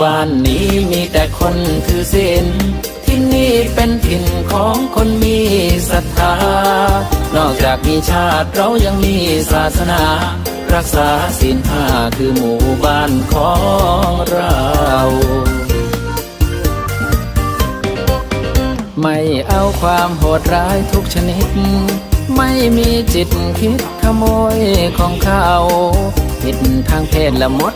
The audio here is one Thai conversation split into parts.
บ้านนี้มีแต่คนถือศีลที่นี่เป็นถิ่นของคนมีศรัทธา นอกจากมีชาติเรายังมีศาสนา รักษาศีลห้าคือหมู่บ้านของเราไม่เอาความโหดร้ายทุกชนิด ไม่มีจิตคิดขโมยของเขาผิดทางเพศละมด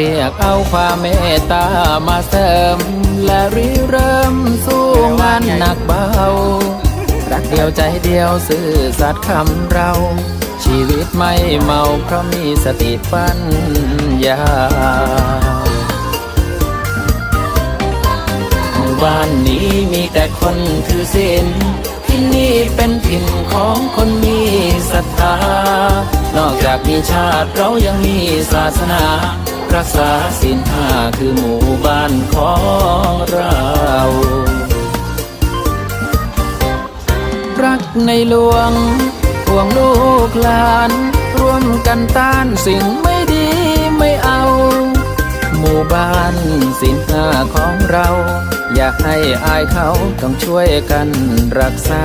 เรียกเอาความเมตตามาเสริม และริเริ่มสู้งานหนักเบา รักเดียวใจเดียวซื่อสัตย์คำเรา ชีวิตไม่เมาเพราะมีสติปัญญาหมู่บ้านนี้มีแต่คนถือศีลที่นี่เป็นถิ่นของคนมีศรัทธา นอกจากมีชาติเรายังมีศาสนา รักษาศีลห้าคือหมู่บ้านของเรา รักในหลวงห่วงลูกหลาน ร่วมกันต้านสิ่งไม่ดีไม่เอา หมู่บ้านสินห้าของเรา อย่าให้อายเขาต้องช่วยกันรักษา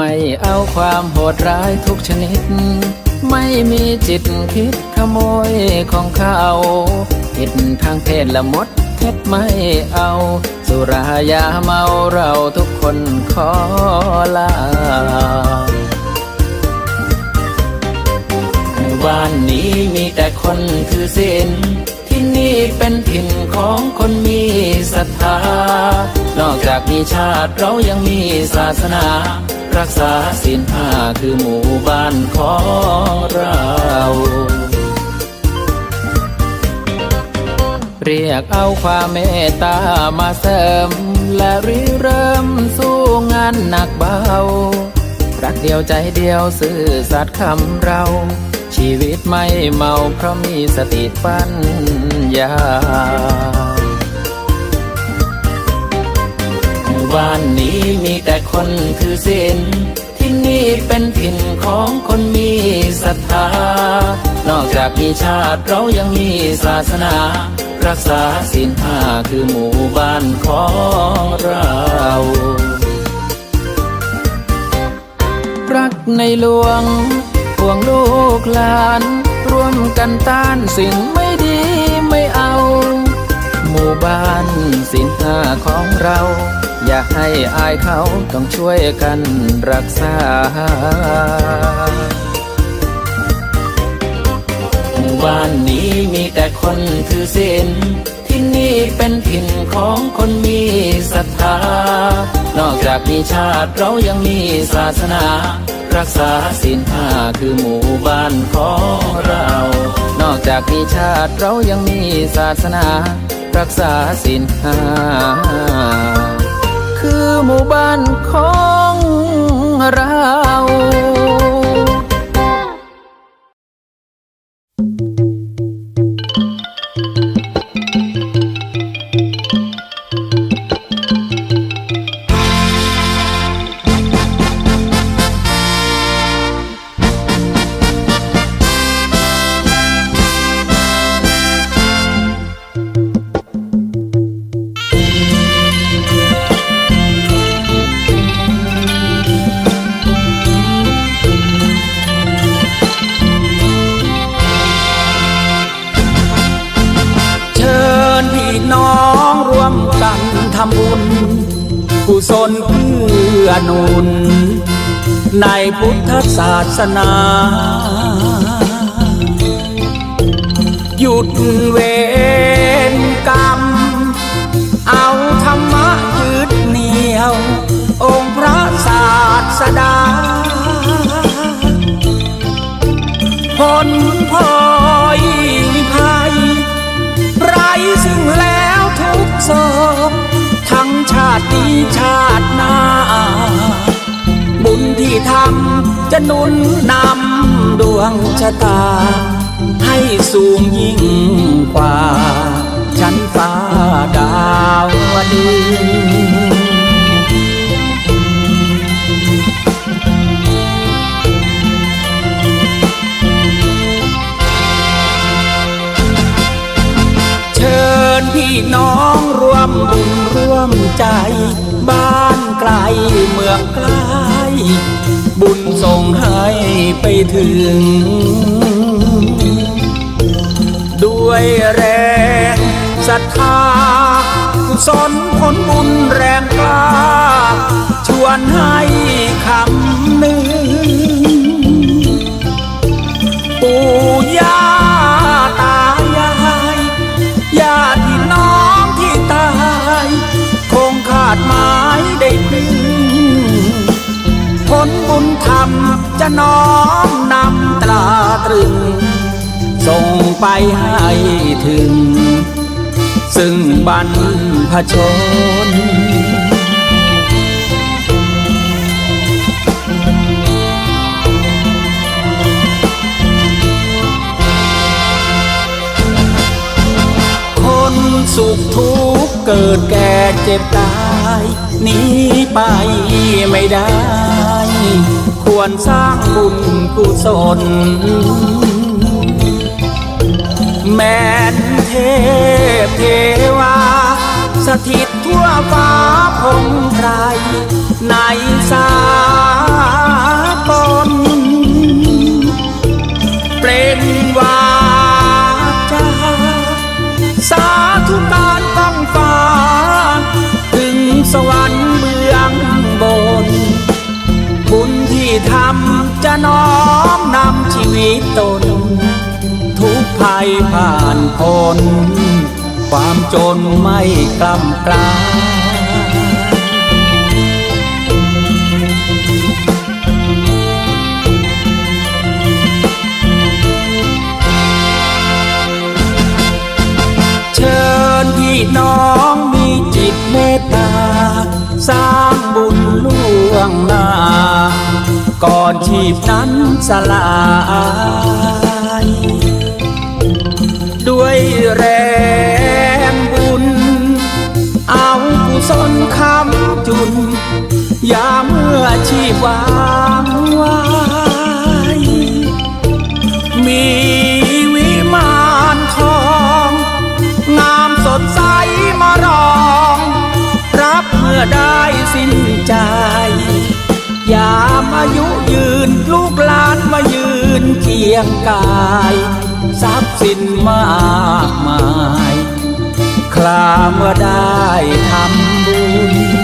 ไม่เอาความโหดร้ายทุกชนิด ไม่มีจิตคิดขโมยของเขาผิดทางเพศละมดเท็จไม่เอา สุรายาเมาเราทุกคนขอลาบ้านนี้มีแต่คนถือศีลที่นี่เป็นถิ่นของคนมีศรัทธา นอกจากมีชาติเรายังมีศาสนา รักษาศีลห้าคือหมู่บ้านของเรา เรียกเอาความเมตตามาเสริม และริเริ่มสู้งานหนักเบา รักเดียวใจเดียวซื่อสัตย์คำเรา ชีวิตไม่เมาเพราะมีสติปัญญา บ้านนี้มีแต่คนถือศีลที่นี่เป็นถิ่นของคนมีศรัทธานอกจากมีชาติเรายังมีศาสนา รักษาศีลห้าคือหมู่บ้านของเรารักในหลวงห่วงลูกหลาน ร่วมกันต้านสิ่งไม่ มู่นสินห้าของเรา อยากให้อายเขาต้องช่วยกันรักษาหมู่บ้านนี้มีแต่คนถือศีลที่นี่เป็นถิ่นของคนมีศรัทธา นอกจากมีชาติเรายังมีศาสนา รักษาศีลห้าคือหมู่บ้านของเรา นอกจากมีชาติเรายังมีศาสนา รักษาศิลห้าคือหมู่บ้านของเรา อนุน ในพุทธศาสนา หยุดเว จะนุนนำดวงชะตา ให้สูงยิ่งกว่าชั้นฟ้าดาวดึงเชิญพี่น้องร่วมบุญร่วมใจ บ้านไกลเมืองไกล ให้ไปถึง ด้วยแรงศรัทธากุศลผลบุญแรงกล้า ชวนให้คำหนึ่ง จะน้อมนำตราตรึง ส่งไปให้ถึง ซึ่งบรรพชนคนสุขทุกเกิดแก่เจ็บตายหนีไปไม่ได้ วรสร้างบุญกุศล แม่นเทพเทวา สถิตทั่วฟ้าพงไพรในสา พ้นความจนไม่กล้ำกลาเชิญพี่น้องมีจิตเมตตา สร้างบุญล่วงหน้า ก่อนชีพนั้นสลาย ยาเมื่อชีวางไว้มีวิมานทอง งามสดใสมารอง รับเมื่อได้สิ้นใจ ยามอายุยืนลูกหลานมายืนเคียงกาย ทรัพย์สินมากมาย คลาเมื่อได้ทำบุญ